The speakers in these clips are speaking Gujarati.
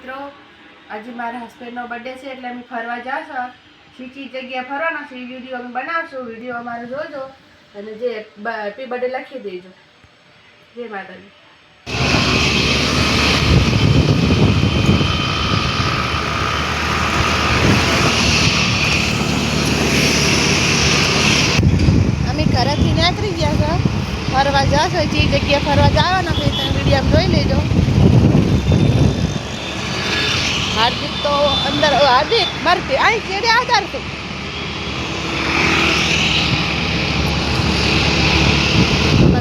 મિત્રો, આજે મારા હસબન્ડનો બર્થડે છે એટલે અમે ફરવા જાશો. શીચી જગ્યા ફરવાના છે વીડિયો અમે બનાવશું. વીડિયો અમારો જોજો અને જે હેપી બર્થડે લખી દેજો. જય માતાજી. ઘરેથી નીકળી ગયા છે. ફરવા જશો, જે જગ્યાએ ફરવા જવાના હોય તમે વીડિયો જોઈ લેજો. હાર્દિક તો અંદર, હાર્દિક મરતી અહીં ચેડે આધારથી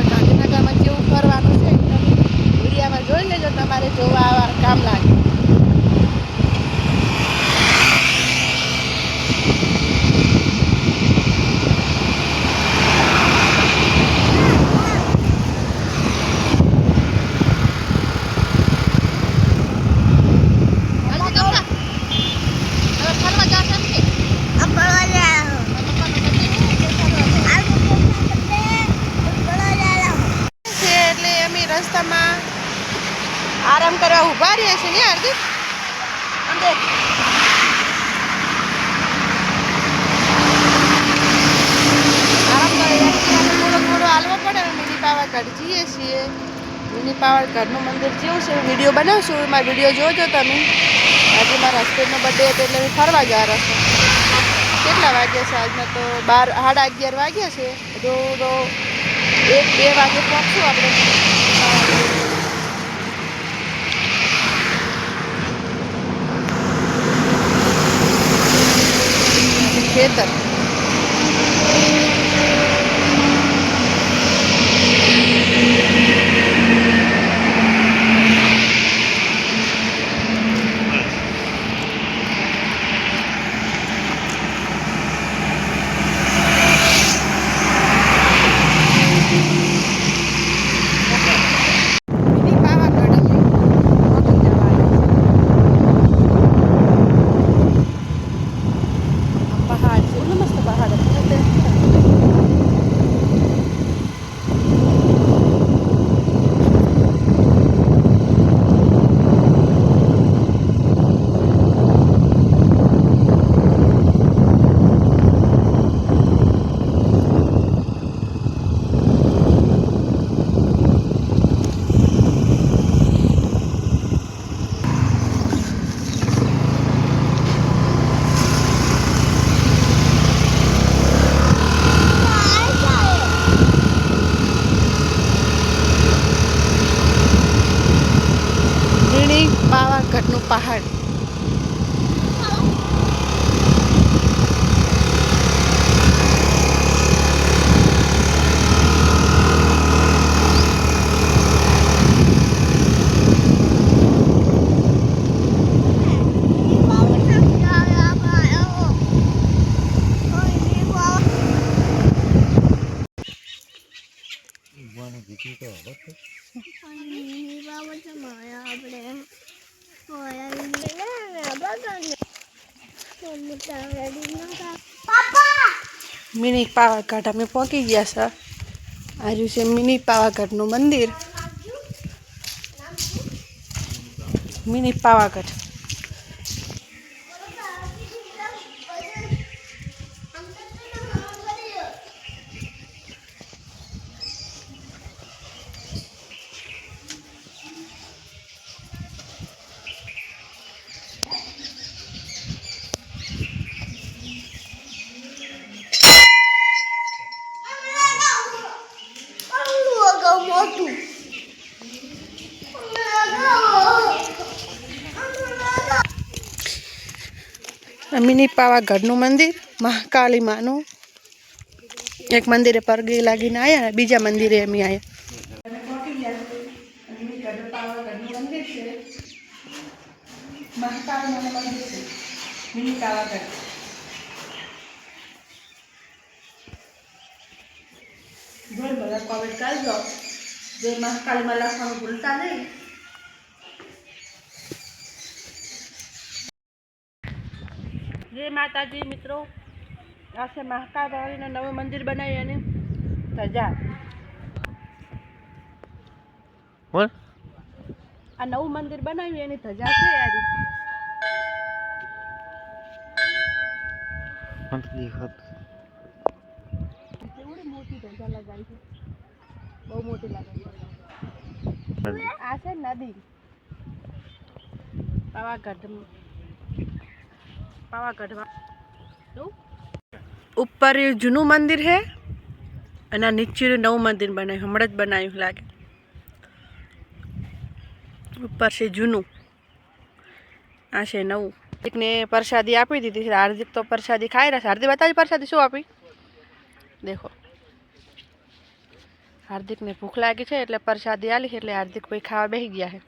ગાંધીનગરમાં જેવું ફરવાનું છે તમે વિડીયામાં જોઈ લેજો, તમારે જોવા કામ લાગે ફરવા જશે ને છે એટલે અમે રસ્તામાં આરામ છીએ ને હાર્દિક અંદર પાવાગઢ જઈએ છીએ મિની પાવાગઢનું મંદિર જેવું છે વીડિયો બનાવશું એમાં વીડિયો જોજો તમે આજે મારા હસબન્ડનો બર્થડે હતો એટલે હું ફરવા જવા રહેશે કેટલા વાગ્યા છે આજના તો બાર સાડા અગિયાર વાગ્યા છે તો એક બે વાગે પહોંચશું આપણે ખેતર મિની પાવાગઢ અમે પહોંચી જવાના છે. પહાડ છે એટલું મસ્ત પહાડ હતું મિની પાવાગઢનું પહાડ મિની પાવાગઢ અમે પહોંચી ગયા છે. આજુ છે મિની પાવાગઢનું મંદિર. મિની પાવાગઢ આ મિની પાવાગઢનું મંદિર મહાકાળી માનું એક મંદિરે પરગી લાગીને આવ્યા ને બીજા મંદિરે અમે આવ્યા જોઈ બધા કોમેન્ટ કરજો જે મહાકાળીમાં લખવાનું ભૂલતા નહીં જય માતાજી મિત્રો. આ છે મહાકાળ નવું મંદિર બનાવી અને સજા બોલ. આ નવું મંદિર બનાવ્યું એની ધજા છે રીતે. કેવડી મોટી ધજા લગાવી છે. બહુ મોટી લાગે છે. આ છે નદી. પાવાગઢ પાવાગઢમાં ઉપર જૂનું મંદિર છે અને આ નીચે નવું મંદિર બનાવ્યું, હમણાં જ બનાવ્યું લાગે. ઉપર છે જૂનું. આ છે નવું. એકને પ્રસાદી આપી દીધી છે. હાર્દિક તો પ્રસાદી ખાઈ રહ્યા છે. હાર્દિક, બતાવી પ્રસાદી શું આપી? દેખો. હાર્દિકને ભૂખ લાગી છે એટલે પ્રસાદી આલી છે, એટલે હાર્દિક ભાઈ ખાવા બેસી ગયા છે.